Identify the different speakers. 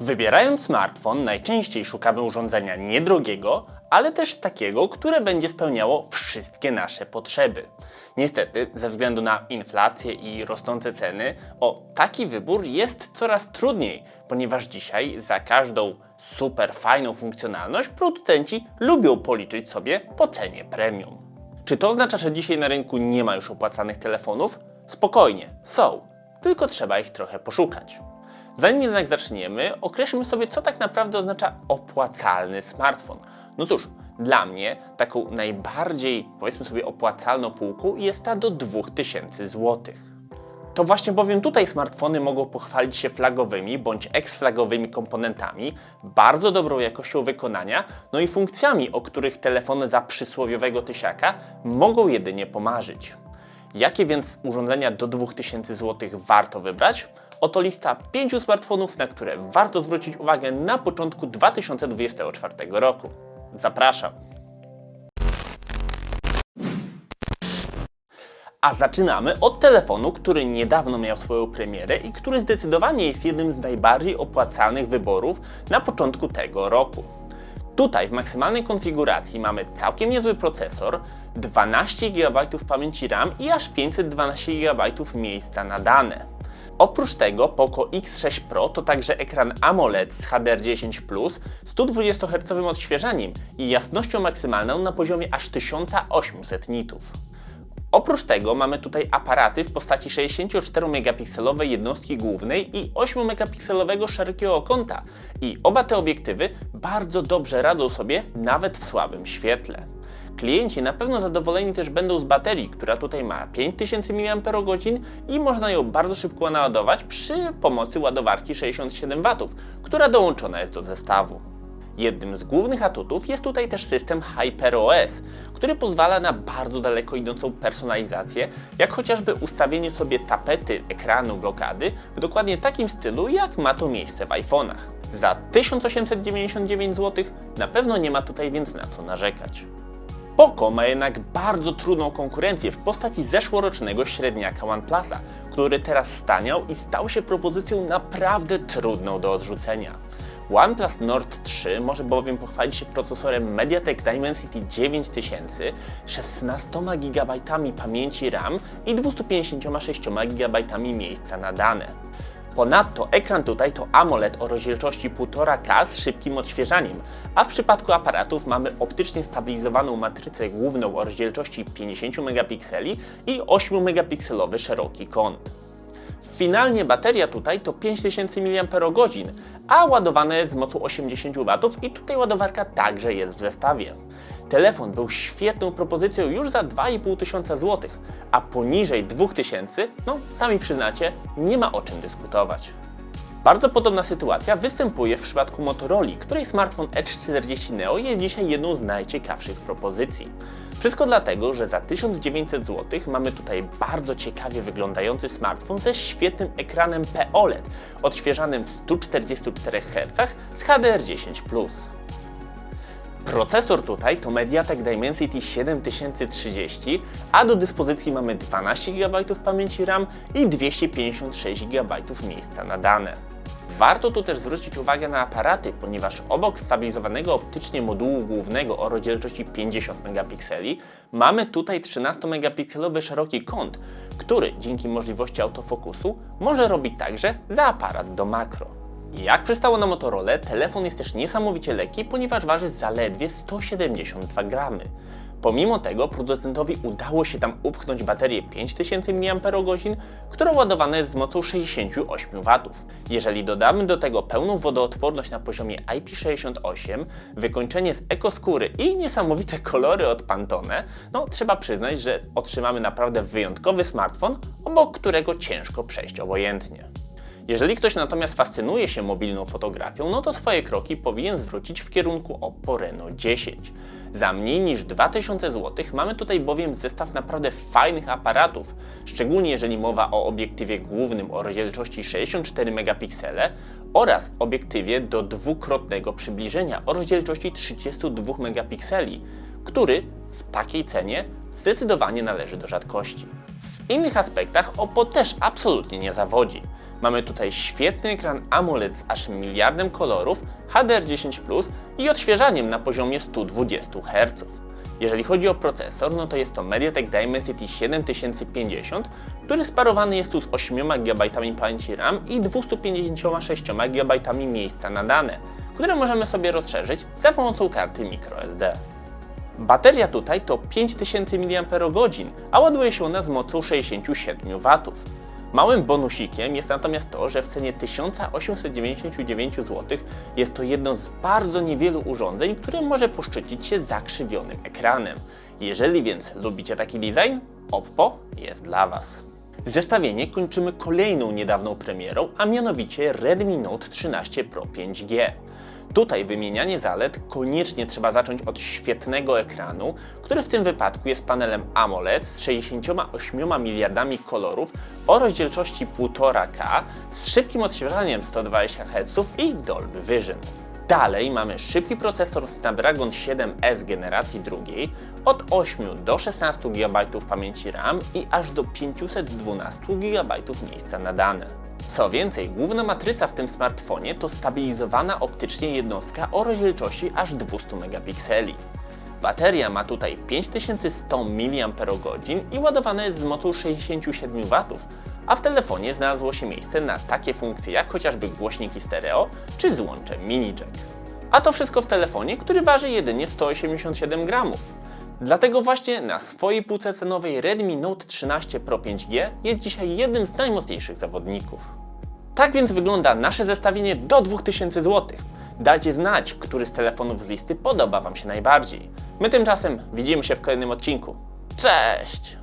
Speaker 1: Wybierając smartfon, najczęściej szukamy urządzenia niedrogiego, ale też takiego, które będzie spełniało wszystkie nasze potrzeby. Niestety, ze względu na inflację i rosnące ceny, o taki wybór jest coraz trudniej, ponieważ dzisiaj za każdą super fajną funkcjonalność producenci lubią policzyć sobie po cenie premium. Czy to oznacza, że dzisiaj na rynku nie ma już opłacanych telefonów? Spokojnie, są, tylko trzeba ich trochę poszukać. Zanim jednak zaczniemy, określmy sobie, co tak naprawdę oznacza opłacalny smartfon. No cóż, dla mnie taką najbardziej, powiedzmy sobie, opłacalną półką jest ta do 2000 zł. To właśnie bowiem tutaj smartfony mogą pochwalić się flagowymi bądź ex-flagowymi komponentami, bardzo dobrą jakością wykonania, no i funkcjami, o których telefony za przysłowiowego tysiaka mogą jedynie pomarzyć. Jakie więc urządzenia do 2000 zł warto wybrać? Oto lista pięciu smartfonów, na które warto zwrócić uwagę na początku 2024 roku. Zapraszam! A zaczynamy od telefonu, który niedawno miał swoją premierę i który zdecydowanie jest jednym z najbardziej opłacalnych wyborów na początku tego roku. Tutaj w maksymalnej konfiguracji mamy całkiem niezły procesor, 12 GB pamięci RAM i aż 512 GB miejsca na dane. Oprócz tego Poco X6 Pro to także ekran AMOLED z HDR10+, 120 Hz odświeżaniem i jasnością maksymalną na poziomie aż 1800 nitów. Oprócz tego mamy tutaj aparaty w postaci 64-megapikselowej jednostki głównej i 8-megapikselowego szerokiego kąta i oba te obiektywy bardzo dobrze radzą sobie nawet w słabym świetle. Klienci na pewno zadowoleni też będą z baterii, która tutaj ma 5000 mAh i można ją bardzo szybko naładować przy pomocy ładowarki 67 W, która dołączona jest do zestawu. Jednym z głównych atutów jest tutaj też system HyperOS, który pozwala na bardzo daleko idącą personalizację, jak chociażby ustawienie sobie tapety ekranu blokady w dokładnie takim stylu, jak ma to miejsce w iPhone'ach. Za 1899 zł na pewno nie ma tutaj więc na co narzekać. Poco ma jednak bardzo trudną konkurencję w postaci zeszłorocznego średniaka OnePlusa, który teraz staniał i stał się propozycją naprawdę trudną do odrzucenia. OnePlus Nord 3 może bowiem pochwalić się procesorem MediaTek Dimensity 9000, 16 GB pamięci RAM i 256 GB miejsca na dane. Ponadto ekran tutaj to AMOLED o rozdzielczości 1,5K z szybkim odświeżaniem, a w przypadku aparatów mamy optycznie stabilizowaną matrycę główną o rozdzielczości 50 megapikseli i 8 megapikselowy szeroki kąt. Finalnie bateria tutaj to 5000 mAh, a ładowane jest z mocą 80 W i tutaj ładowarka także jest w zestawie. Telefon był świetną propozycją już za 2500 zł, a poniżej 2000, no sami przyznacie, nie ma o czym dyskutować. Bardzo podobna sytuacja występuje w przypadku Motorola, której smartfon Edge 40 Neo jest dzisiaj jedną z najciekawszych propozycji. Wszystko dlatego, że za 1900 zł mamy tutaj bardzo ciekawie wyglądający smartfon ze świetnym ekranem POLED, odświeżanym w 144 Hz z HDR10+. Procesor tutaj to MediaTek Dimensity 7030, a do dyspozycji mamy 12 GB pamięci RAM i 256 GB miejsca na dane. Warto tu też zwrócić uwagę na aparaty, ponieważ obok stabilizowanego optycznie modułu głównego o rozdzielczości 50 megapikseli mamy tutaj 13-megapikselowy szeroki kąt, który dzięki możliwości autofokusu może robić także za aparat do makro. Jak przystało na Motorola, telefon jest też niesamowicie lekki, ponieważ waży zaledwie 172 gramy. Pomimo tego producentowi udało się tam upchnąć baterię 5000 mAh, która ładowana jest z mocą 68 W. Jeżeli dodamy do tego pełną wodoodporność na poziomie IP68, wykończenie z ekoskóry i niesamowite kolory od Pantone, no trzeba przyznać, że otrzymamy naprawdę wyjątkowy smartfon, obok którego ciężko przejść obojętnie. Jeżeli ktoś natomiast fascynuje się mobilną fotografią, no to swoje kroki powinien zwrócić w kierunku Oppo Reno 10. Za mniej niż 2000 zł mamy tutaj bowiem zestaw naprawdę fajnych aparatów, szczególnie jeżeli mowa o obiektywie głównym o rozdzielczości 64 megapiksele oraz obiektywie do dwukrotnego przybliżenia o rozdzielczości 32 megapikseli, który w takiej cenie zdecydowanie należy do rzadkości. W innych aspektach Oppo też absolutnie nie zawodzi. Mamy tutaj świetny ekran AMOLED z aż miliardem kolorów, HDR10+, i odświeżaniem na poziomie 120 Hz. Jeżeli chodzi o procesor, no to jest to MediaTek Dimensity 7050, który sparowany jest tu z 8 GB pamięci RAM i 256 GB miejsca na dane, które możemy sobie rozszerzyć za pomocą karty microSD. Bateria tutaj to 5000 mAh, a ładuje się ona z mocą 67 W. Małym bonusikiem jest natomiast to, że w cenie 1899 zł jest to jedno z bardzo niewielu urządzeń, które może poszczycić się zakrzywionym ekranem. Jeżeli więc lubicie taki design, Oppo jest dla Was. Zestawienie kończymy kolejną niedawną premierą, a mianowicie Redmi Note 13 Pro 5G. Tutaj wymienianie zalet koniecznie trzeba zacząć od świetnego ekranu, który w tym wypadku jest panelem AMOLED z 68 miliardami kolorów o rozdzielczości 1,5K z szybkim odświeżaniem 120 Hz i Dolby Vision. Dalej mamy szybki procesor Snapdragon 7S generacji drugiej od 8 do 16 GB pamięci RAM i aż do 512 GB miejsca na dane. Co więcej, główna matryca w tym smartfonie to stabilizowana optycznie jednostka o rozdzielczości aż 200 megapikseli. Bateria ma tutaj 5100 mAh i ładowana jest z mocą 67 W, a w telefonie znalazło się miejsce na takie funkcje jak chociażby głośniki stereo czy złącze mini jack. A to wszystko w telefonie, który waży jedynie 187 gramów. Dlatego właśnie na swojej półce cenowej Redmi Note 13 Pro 5G jest dzisiaj jednym z najmocniejszych zawodników. Tak więc wygląda nasze zestawienie do 2000 zł. Dajcie znać, który z telefonów z listy podoba Wam się najbardziej. My tymczasem widzimy się w kolejnym odcinku. Cześć!